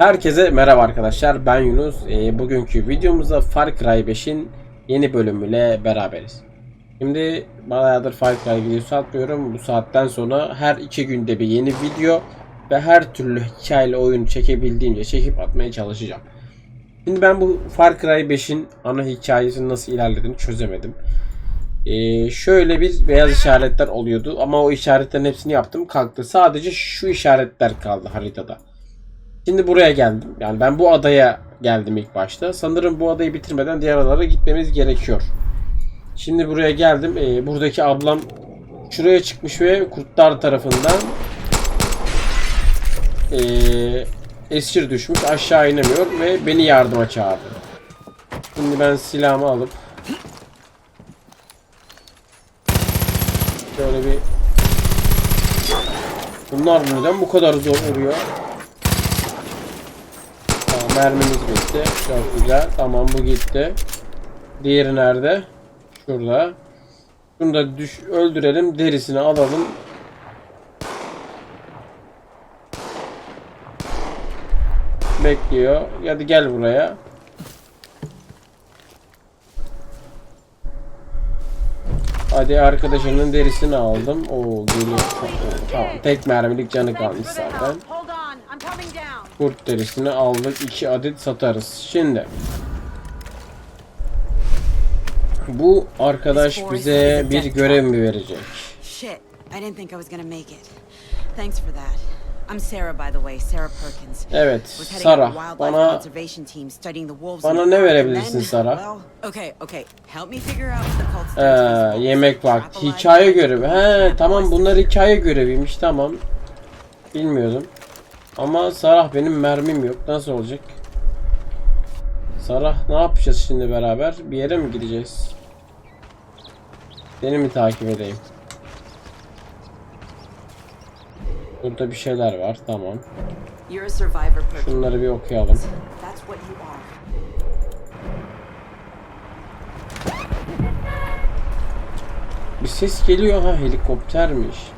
Herkese merhaba arkadaşlar ben Yunus. Ee, bugünkü videomuzda Far Cry 5'in yeni bölümüyle beraberiz. Şimdi bayağıdır Far Cry videosu atmıyorum. Bu saatten sonra her iki günde bir yeni video ve her türlü hikayeli oyun çekebildiğimce çekip atmaya çalışacağım. Şimdi ben bu Far Cry 5'in ana hikayesinin nasıl ilerlediğini çözemedim. Ee, şöyle bir beyaz işaretler oluyordu ama o işaretlerin hepsini yaptım kalktı. Sadece şu işaretler kaldı haritada. Şimdi buraya geldim. Yani ben bu adaya geldim ilk başta. Sanırım bu adayı bitirmeden diğer adalara gitmemiz gerekiyor. Şimdi buraya geldim. Ee, buradaki ablam şuraya çıkmış ve kurtlar tarafından ee, esir düşmüş. Aşağı inemiyor ve beni yardıma çağırdı. Şimdi ben silahımı alıp şöyle bir Bunlar neden bu kadar zor vuruyor? Mermimiz bitti. Çok güzel. Tamam bu gitti. Diğeri nerede? Şurada. Şunu da düş öldürelim. Derisini alalım. Bekliyor. Hadi gel buraya. Hadi arkadaşımın derisini aldım. Oo geliyor. Tamam. Tek mermilik canı kalmış zaten. Kurt derisini aldık. 2 adet satarız. Şimdi bu arkadaş bize bir görev mi verecek? Shit, I didn't think I was gonna make it. Thanks for that. I'm Sarah, by the way, Sarah Perkins. Evet, Sarah. Bana conservation team studying the wolves. bana ne verebilirsin Sarah? Okay, okay. Help me figure out the cult's ee, yemek vakti. Hikaye görevi. He, tamam bunlar hikaye göreviymiş. Tamam. Bilmiyordum. Ama Sarah benim mermim yok. Nasıl olacak? Sarah ne yapacağız şimdi beraber? Bir yere mi gideceğiz? Seni mi takip edeyim? Burada bir şeyler var. Tamam. Şunları bir okuyalım. Bir ses geliyor ha helikoptermiş.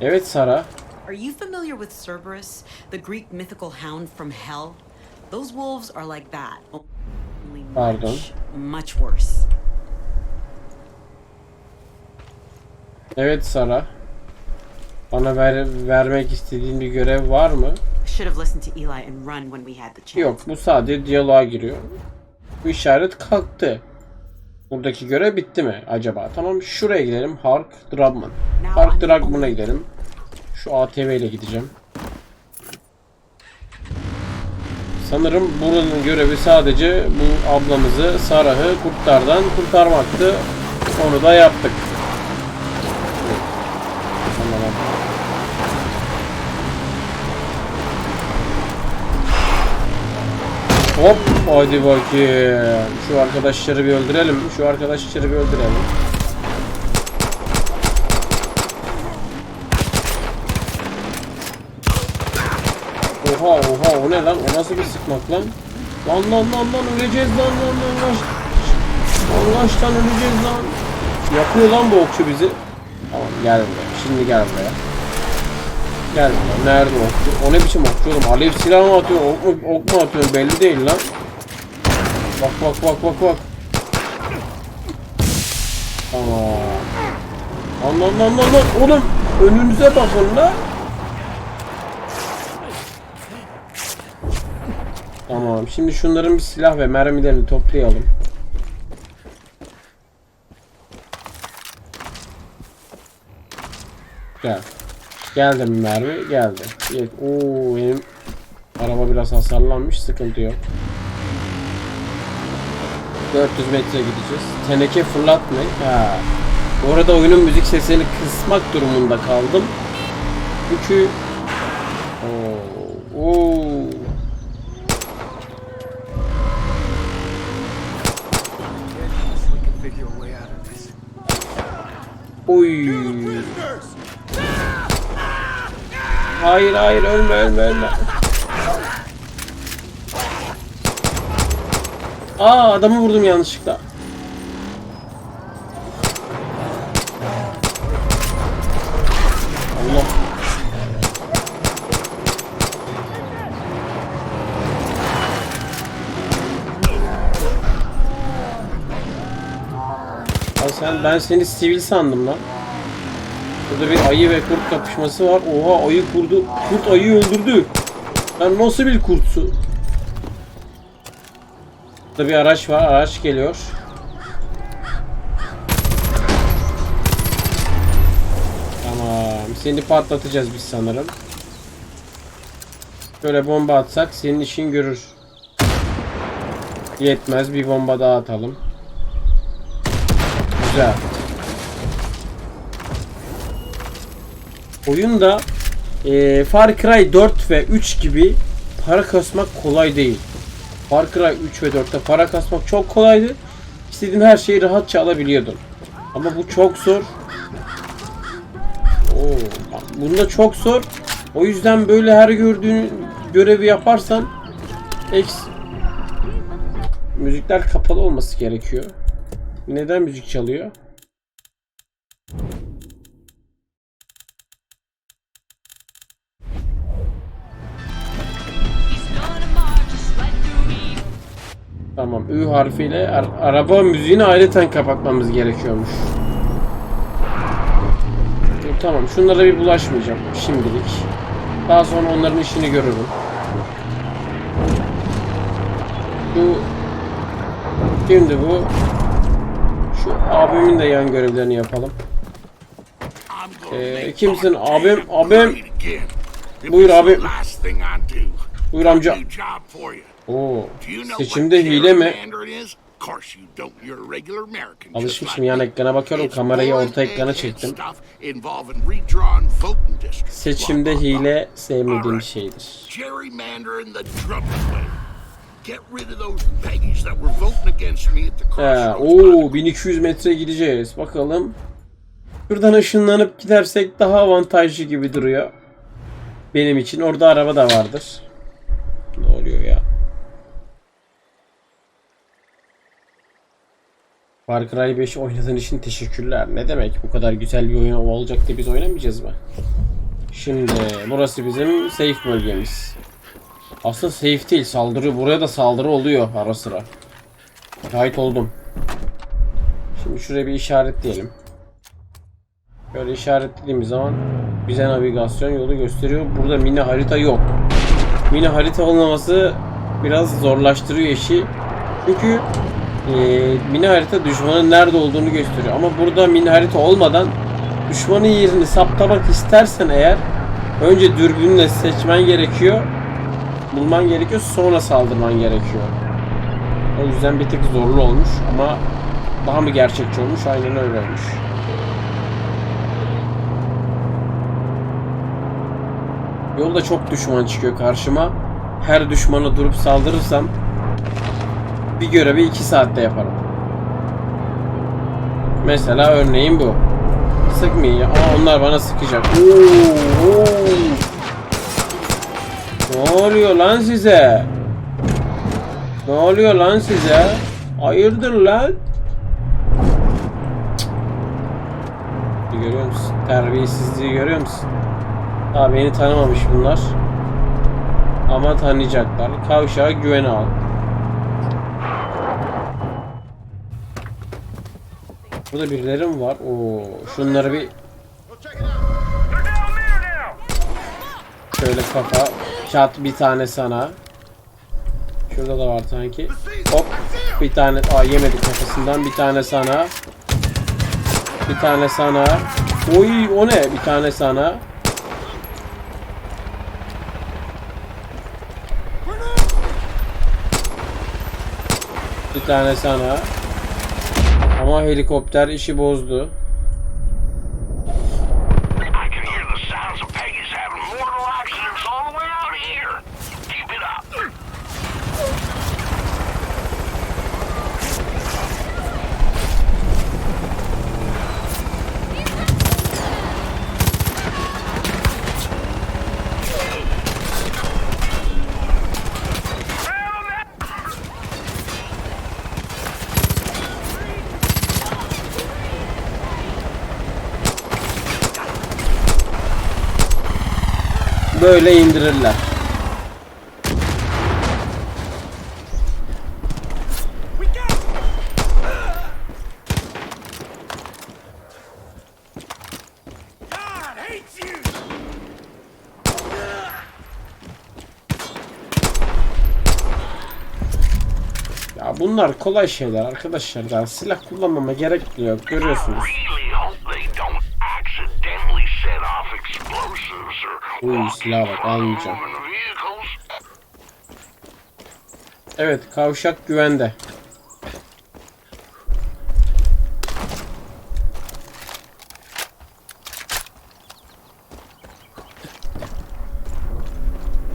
Evet Sara. Are you familiar with Cerberus, the Greek mythical hound from hell? Those wolves are like that. Only much, much worse. Evet Sara. Bana ver, vermek istediğin bir görev var mı? Should have listened to Eli and run when we had the chance. Yok bu sadece diyaloğa giriyor. Bu işaret kalktı. Buradaki görev bitti mi acaba? Tamam şuraya gidelim. Hark Dragman. Hark Dragman'a gidelim. Şu ATV ile gideceğim. Sanırım buranın görevi sadece bu ablamızı Sarah'ı kurtlardan kurtarmaktı. Onu da yaptık. Hop hadi bakayım. Şu arkadaşları bir öldürelim. Şu arkadaşları bir öldürelim. Oha oha o ne lan? O nasıl bir sıkmak lan? Lan lan lan lan öleceğiz lan lan lan lan. Allah lan öleceğiz lan. Yapıyor lan bu okçu bizi. Tamam gel buraya. Şimdi gel buraya. Gel buraya. Nerede okçu? O ne biçim okçu oğlum? Alev silahı mı atıyor? Ok mu, ok mu atıyor? Belli değil lan. Bak bak bak bak bak. Tamam. Lan lan lan lan lan. Oğlum önünüze bakın lan. Tamam. Şimdi şunların bir silah ve mermilerini toplayalım. Gel. Geldi mi mermi? Geldi. Oo benim araba biraz hasarlanmış. Sıkıntı yok. 400 metre gideceğiz. Teneke fırlatmayın. Ha. Bu arada oyunun müzik sesini kısmak durumunda kaldım. Çünkü Oo. Oo. Oy. Hayır hayır ölme ölme ölme. Aa adamı vurdum yanlışlıkla. Lan ben seni sivil sandım lan. Burada bir ayı ve kurt kapışması var. Oha ayı kurdu. Kurt ayıyı öldürdü. Lan nasıl bir kurtsu? Burada bir araç var. Araç geliyor. Tamam. Seni patlatacağız biz sanırım. Böyle bomba atsak senin işin görür. Yetmez. Bir bomba daha atalım. Güzel. Oyunda eee Far Cry 4 ve 3 gibi para kasmak kolay değil. Far Cry 3 ve 4'te para kasmak çok kolaydı. İstediğin her şeyi rahatça alabiliyordun. Ama bu çok zor. Oo, bunda çok zor. O yüzden böyle her gördüğün görevi yaparsan eks müzikler kapalı olması gerekiyor. Neden müzik çalıyor? Tamam. Ü harfiyle ar- araba müziğini ayrıca kapatmamız gerekiyormuş. Tamam. Şunlara bir bulaşmayacağım şimdilik. Daha sonra onların işini görürüm. Bu Şimdi bu şu abimin de yan görevlerini yapalım. Ee, kimsin abim? Abim. Buyur abi. Buyur amca. Oo. Seçimde hile mi? Alışmışım yan ekrana bakıyorum kamerayı orta ekrana çektim. Seçimde hile sevmediğim şeydir. He, oo 1200 metre gideceğiz. Bakalım. Şuradan ışınlanıp gidersek daha avantajlı gibi duruyor. Benim için. Orada araba da vardır. Ne oluyor ya? Far Cry 5 oynadığın için teşekkürler. Ne demek? Bu kadar güzel bir oyun olacak diye biz oynamayacağız mı? Şimdi burası bizim safe bölgemiz. Aslında safe değil saldırı. Buraya da saldırı oluyor ara sıra. Şahit oldum. Şimdi şuraya bir işaretleyelim. Böyle işaretlediğimiz zaman bize navigasyon yolu gösteriyor. Burada mini harita yok. Mini harita olmaması biraz zorlaştırıyor işi. Çünkü eee, mini harita düşmanın nerede olduğunu gösteriyor. Ama burada mini harita olmadan düşmanın yerini saptamak istersen eğer önce dürbünle seçmen gerekiyor. Bulman gerekiyor sonra saldırman gerekiyor. O yüzden bir tık zorlu olmuş ama daha mı gerçekçi olmuş? Aynen öyle olmuş. Yolda çok düşman çıkıyor karşıma. Her düşmana durup saldırırsam bir görevi 2 saatte yaparım. Mesela örneğin bu. Sıkmayın ya. Aa, onlar bana sıkacak. Oo, oo. Ne oluyor lan size? Ne oluyor lan size? Hayırdır lan? Cık. Görüyor musun? Terbiyesizliği görüyor musun? Daha beni tanımamış bunlar. Ama tanıyacaklar. Kavşağa güvene al. Burada birileri mi var? Oo, şunları bir şöyle kafa çat bir tane sana. Şurada da var sanki. Hop bir tane aa yemedi kafasından bir tane sana. Bir tane sana. Oy o ne? Bir tane sana. Bir tane sana. Ama helikopter işi bozdu. böyle indirirler. Ya bunlar kolay şeyler arkadaşlar. Daha silah kullanmama gerek yok görüyorsunuz. Uy walk silaha bak almayacağım. Evet kavşak güvende.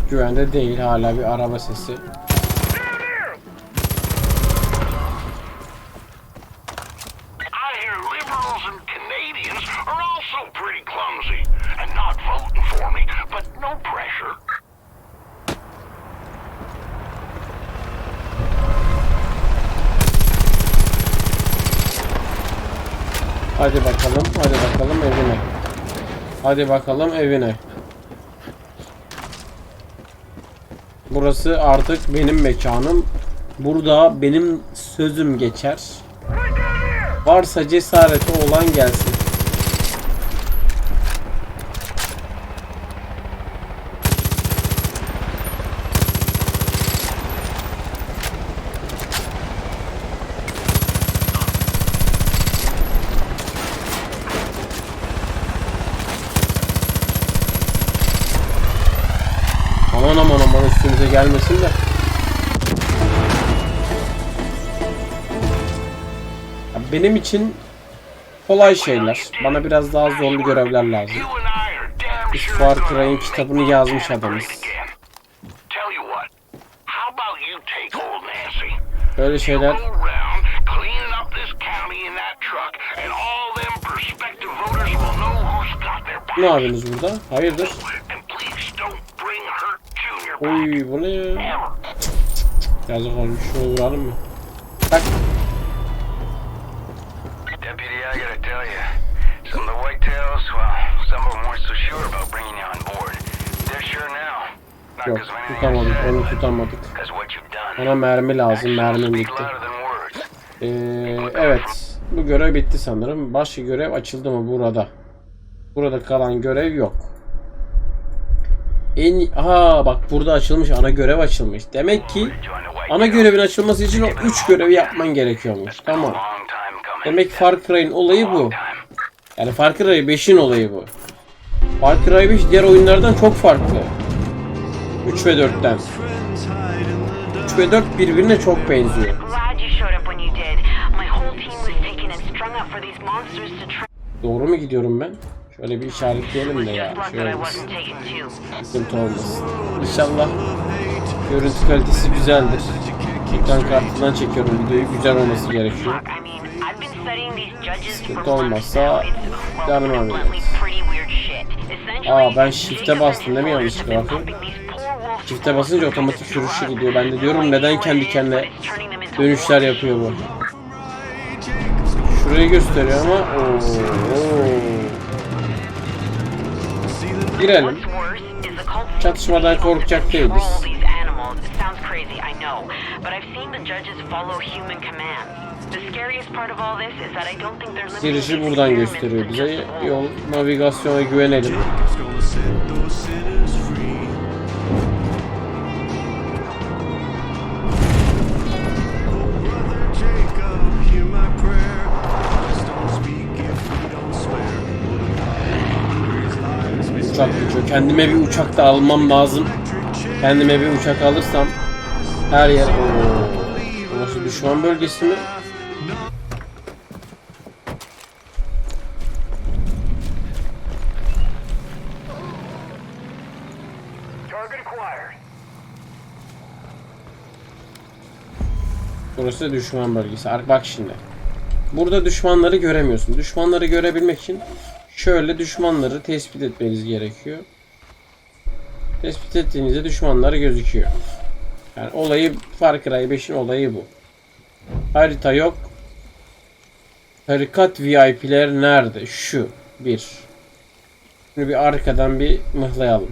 Güvende değil hala bir araba sesi. I hear liberals and Canadians are also pretty clumsy and not voting for me, but no pressure. Hadi bakalım, hadi bakalım evine. Hadi bakalım evine. Burası artık benim mekanım. Burada benim sözüm geçer. Varsa cesareti olan gelsin. Benim için kolay şeyler. Bana biraz daha zorlu görevler lazım. Biz Far Cry'in kitabını yazmış adamız. Böyle şeyler ne yapıyorsunuz burada? Hayırdır? Oy bu ne ya? Yazık olmuş. Şunu vuralım mı? Bak yok tutamadık onu tutamadık. Ona mermi lazım speak bitti. Ee, evet bu görev bitti sanırım. Başka görev açıldı mı burada? Burada kalan görev yok. En ha bak burada açılmış ana görev açılmış. Demek ki ana görevin açılması için o 3 görevi yapman gerekiyormuş. Tamam. Demek Far Cry'in olayı bu. Yani Far Cry 5'in olayı bu. Far Cry 5 diğer oyunlardan çok farklı. 3 ve 4'ten. 3 ve 4 birbirine çok benziyor. Doğru mu gidiyorum ben? Şöyle bir işaretleyelim de ya. Şöyle sıkıntı olmasın. İnşallah görüntü kalitesi güzeldir. Ekran kartından çekiyorum videoyu. Güzel olması gerekiyor. Sıkıntı olmazsa shit. Essentially, Aa ben shift'e bastım değil mi yanlışlıkla of basınca otomatik sürüşü gidiyor. Ben de diyorum neden kendi kendine dönüşler yapıyor bu. Şurayı gösteriyor ama oo. Girelim. Çatışmadan korkacak değiliz. these animals. It sounds crazy, I know, Kendime bir uçak da almam lazım. Kendime bir uçak alırsam her yer... Oo. Burası düşman bölgesi mi? Burası düşman bölgesi. Bak şimdi. Burada düşmanları göremiyorsun. Düşmanları görebilmek için şöyle düşmanları tespit etmeniz gerekiyor. Tespit ettiğinizde düşmanlar gözüküyor. Yani olayı Far Cry 5'in olayı bu. Harita yok. Tarikat VIP'ler nerede? Şu. Bir. Şimdi bir arkadan bir mıhlayalım.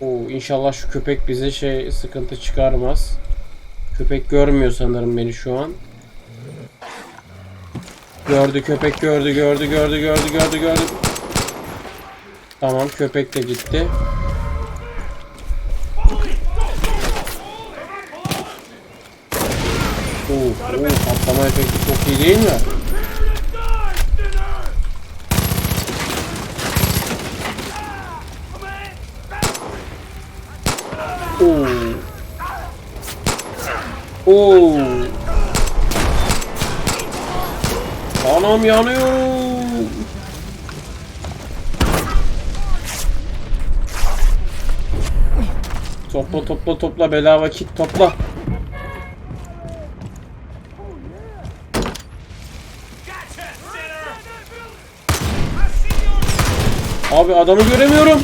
Oo, inşallah şu köpek bize şey sıkıntı çıkarmaz. Köpek görmüyor sanırım beni şu an. Gördü köpek gördü gördü gördü gördü gördü gördü. Tamam köpek de gitti. Oo, patlama efekti çok iyi değil mi? Oo. Oo. Anam yanıyor. Topla topla topla bedava kit topla. Abi adamı göremiyorum.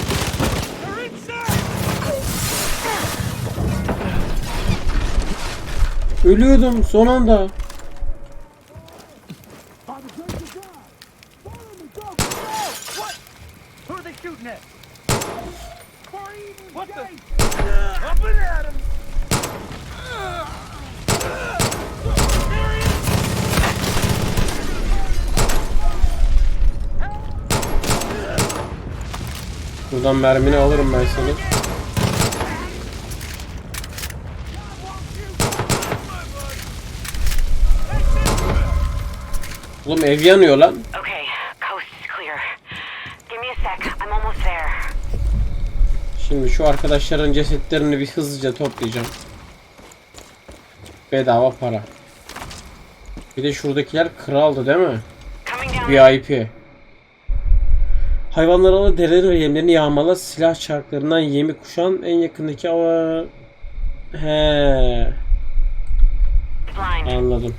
Ölüyordum son anda. Who are they shooting at? What the? Up and at him! Buradan mermini alırım ben seni. Oğlum ev yanıyor lan. Okay, coast is clear. Give me a sec. I'm almost there. Şimdi şu arkadaşların cesetlerini bir hızlıca toplayacağım. Bedava para. Bir de şuradakiler kraldı değil mi? VIP. Hayvanları alı derileri ve yemlerini yağmala silah çarklarından yemi kuşan en yakındaki ava... He anladım.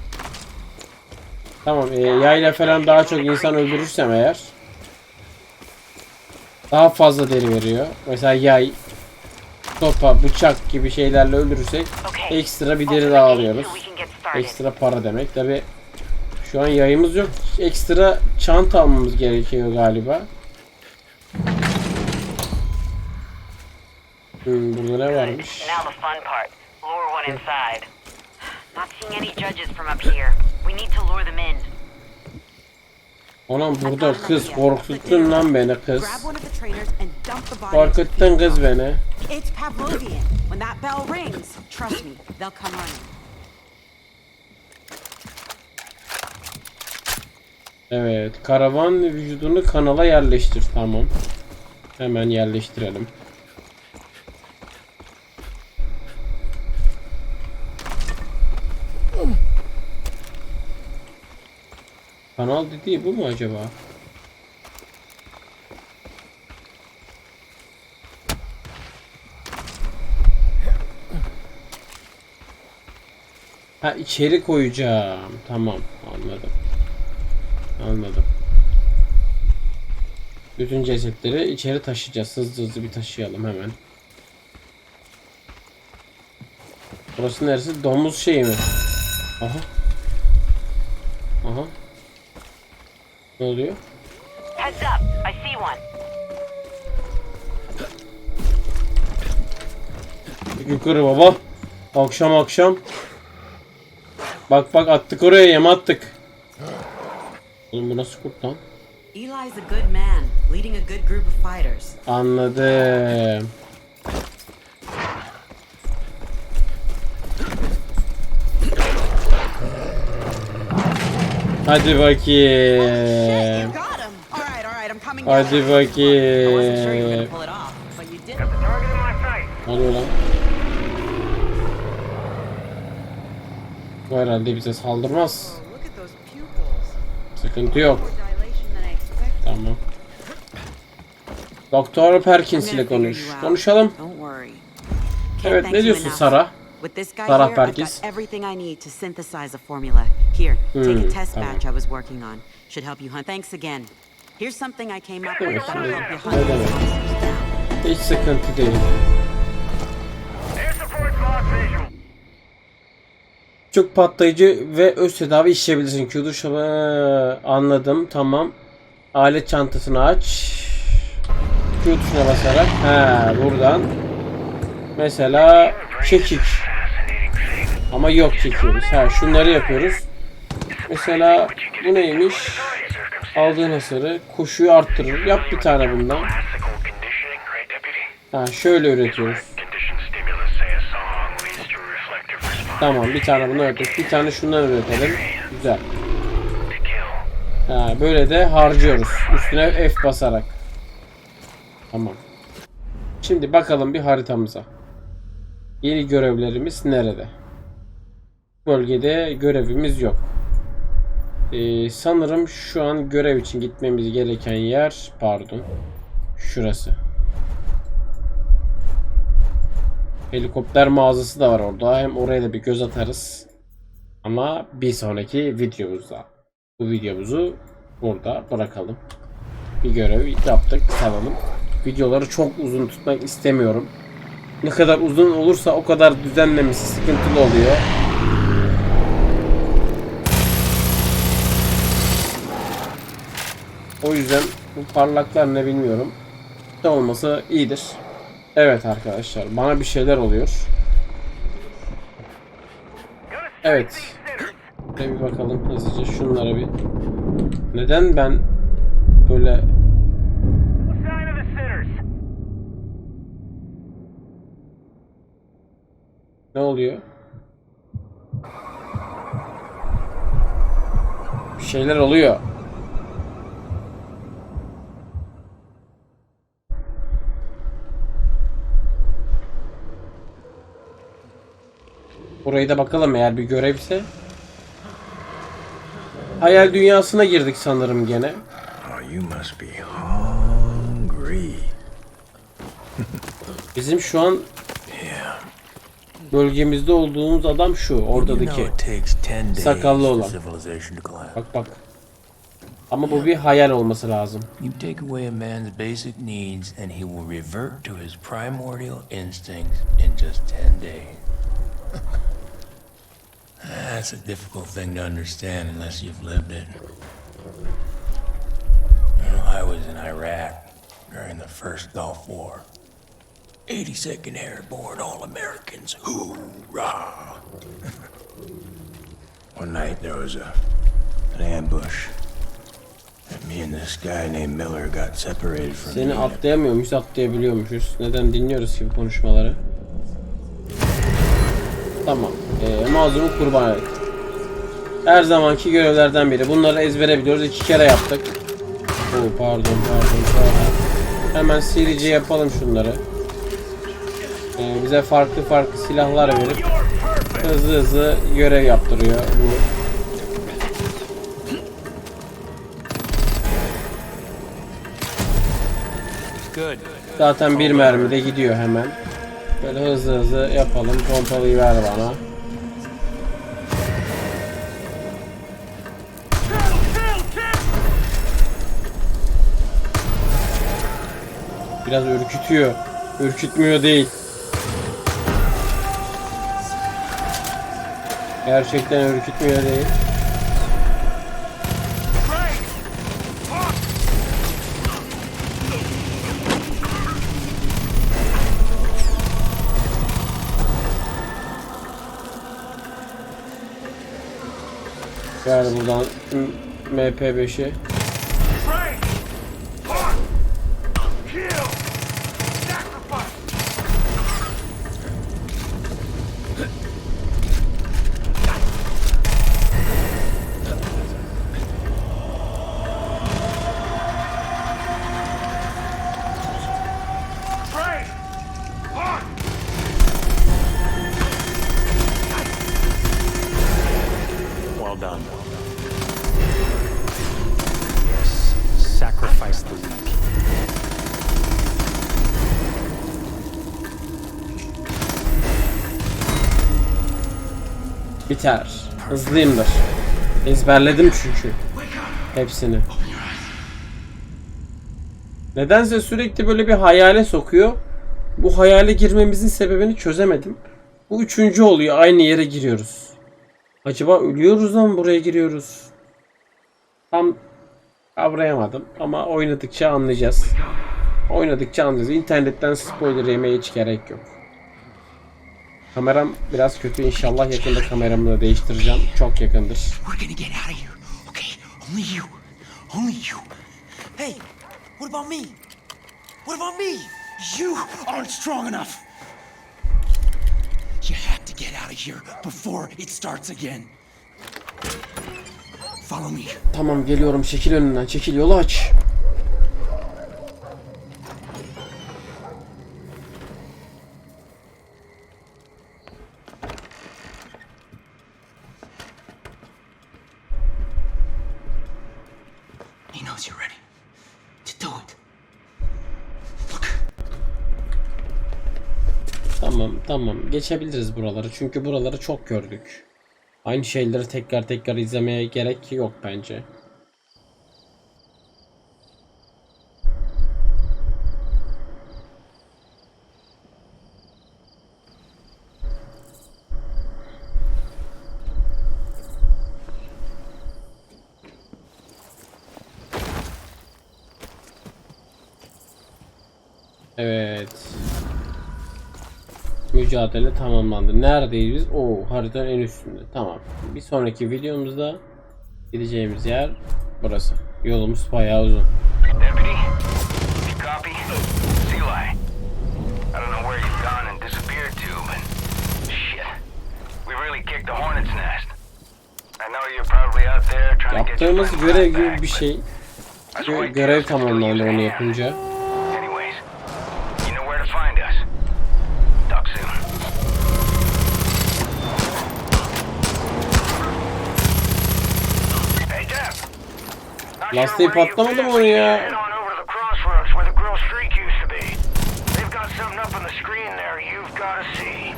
Tamam e, yayla falan daha çok insan öldürürsem eğer daha fazla deri veriyor. Mesela yay, sopa, bıçak gibi şeylerle öldürürsek ekstra bir deri daha alıyoruz. Ekstra para demek. Tabi şu an yayımız yok. Ekstra çanta almamız gerekiyor galiba. Hmm, burada ne varmış? Now the fun part. Lure one inside. Not seeing any judges from up here. We need to lure them in. Anam burada kız korkuttun lan beni kız. Grab one of the trainers and dump the body. Korkuttun kız beni. It's Pavlovian. When that bell rings, trust me, they'll come running. Evet, karavan vücudunu kanala yerleştir. Tamam. Hemen yerleştirelim. Kanal dediği bu mu acaba? Ha içeri koyacağım. Tamam, anladım. Anladım. Bütün cesetleri içeri taşıyacağız. Hızlı hızlı bir taşıyalım hemen. Burası neresi? Domuz şeyi mi? Aha. Ne oluyor? Heads up. I see one. Yukarı baba. Akşam akşam. Bak bak attık oraya yem attık. Oğlum bu nasıl kurt lan? Eli's a good man, leading a good group of fighters. Anladım. Target in my sight. Ne oluyor lan? Bu herhalde bize saldırmaz. Sıkıntı yok. Tamam. Doktor Perkins ile konuş. Konuşalım. Evet ne diyorsun. Sara? With this guy here, I've Perkins. got everything I need to synthesize a formula. Here, take Hmm, a test tamam. batch I was working on. Should help you hunt. Thanks again. Here's something I came up with Evet, that'll şimdi help you ne hunt these demek? monsters down. Hiç sıkıntı değil. Air support's lost visual. Çok patlayıcı ve öz tedavi işleyebilirsin. Q duşa anladım. Tamam. Alet çantasını aç. Q tuşuna basarak. He buradan. Mesela çekik. Ama yok çekiyoruz. Ha şunları yapıyoruz. Mesela bu neymiş? Aldığın hasarı koşuyu arttırır. Yap bir tane bundan. Ha şöyle üretiyoruz. Tamam bir tane bunu öğrettik. Bir tane şundan öğretelim. Güzel. Ha, böyle de harcıyoruz. Üstüne F basarak. Tamam. Şimdi bakalım bir haritamıza. Yeni görevlerimiz nerede? Bölgede görevimiz yok. Ee, sanırım şu an görev için gitmemiz gereken yer pardon. Şurası. Helikopter mağazası da var orada. Hem oraya da bir göz atarız. Ama bir sonraki videomuzda. Bu videomuzu burada bırakalım. Bir görev yaptık. Salalım. Videoları çok uzun tutmak istemiyorum. Ne kadar uzun olursa o kadar düzenlemesi sıkıntılı oluyor. Yüzden bu parlaklar ne bilmiyorum. Ne olması iyidir. Evet arkadaşlar bana bir şeyler oluyor. Evet. Şöyle bir bakalım hızlıca şunlara bir. Neden ben böyle ne oluyor? Bir şeyler oluyor. Burayı da bakalım eğer bir görevse. Hayal dünyasına girdik sanırım gene. Hungry. Bizim şu an bölgemizde olduğumuz adam şu oradaki. it takes 10 days Sakallı olan. Bak bak. Ama bu bir hayal olması lazım. You take away a man's basic needs and he will revert to his primordial instincts in just 10 days. That's a difficult thing to understand unless you've lived it. You know, I was in Iraq during the first Gulf War. 82nd Airborne All Americans. Hoorah! One night there was a an ambush. And me and this guy named Miller got separated from Seni the atlayamıyormuşuz, atlayabiliyormuşuz. Neden dinliyoruz ki bu konuşmaları? Tamam. Ee, mazlumu kurban et. Her zamanki görevlerden biri. Bunları ezbere biliyoruz. İki kere yaptık. Oo, pardon, pardon, pardon. Hemen serice yapalım şunları. Ee, bize farklı farklı silahlar verip hızlı hızlı görev yaptırıyor bu. Zaten bir mermi de gidiyor hemen. Böyle hızlı hızlı yapalım. Pompalıyı ver bana. Biraz ürkütüyor. Ürkütmüyor değil. Gerçekten ürkütmüyor değil. Ver buradan MP5'i. Biter. Hızlıyımdır. Ezberledim çünkü. Hepsini. Nedense sürekli böyle bir hayale sokuyor. Bu hayale girmemizin sebebini çözemedim. Bu üçüncü oluyor. Aynı yere giriyoruz. Acaba ölüyoruz da mı buraya giriyoruz? Tam kavrayamadım ama oynadıkça anlayacağız. Oynadıkça anlayacağız. İnternetten spoiler yemeye hiç gerek yok. Kameram biraz kötü. İnşallah yakında kameramı da değiştireceğim. Çok yakındır. We're gonna get out of here, okay? Only you. Only you. Hey, what about me? What about me? You aren't strong enough. You have to get out out of here before it starts again. Follow me. Tamam geliyorum çekil önünden çekil yolu aç. Tamam tamam geçebiliriz buraları çünkü buraları çok gördük. Aynı şeyleri tekrar tekrar izlemeye gerek yok bence. Evet. Mücadele tamamlandı. Neredeyiz biz? Oo, haritanın en üstünde. Tamam. Bir sonraki videomuzda gideceğimiz yer burası. Yolumuz bayağı uzun. Deputy, you copy? Seali. I don't know where you've gone and disappeared to, but shit. We really kicked the hornet's nest. I know you're probably out there trying to get your Yaptığımız friend görev back, gibi bir şey. Us Gö- white görev tails can still tamamlandı use a onu hand. yapınca. Anyways, you know where to find us. Talk soon. Hey, Deb. Not Lastiği where you've patlamadı been, mı but onun you ya? Head on over to the crossroads where the grill streak used to be. They've got something up on the screen there you've got to see.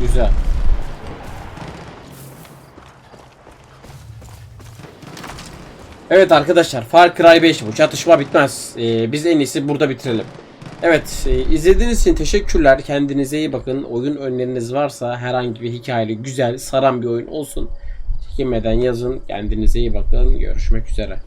Güzel. Evet arkadaşlar Far Cry 5 bu çatışma bitmez. Ee, biz en iyisi burada bitirelim. Evet e, izlediğiniz için teşekkürler. Kendinize iyi bakın. Oyun önleriniz varsa herhangi bir hikayeli güzel saran bir oyun olsun. Çekinmeden yazın. Kendinize iyi bakın. Görüşmek üzere.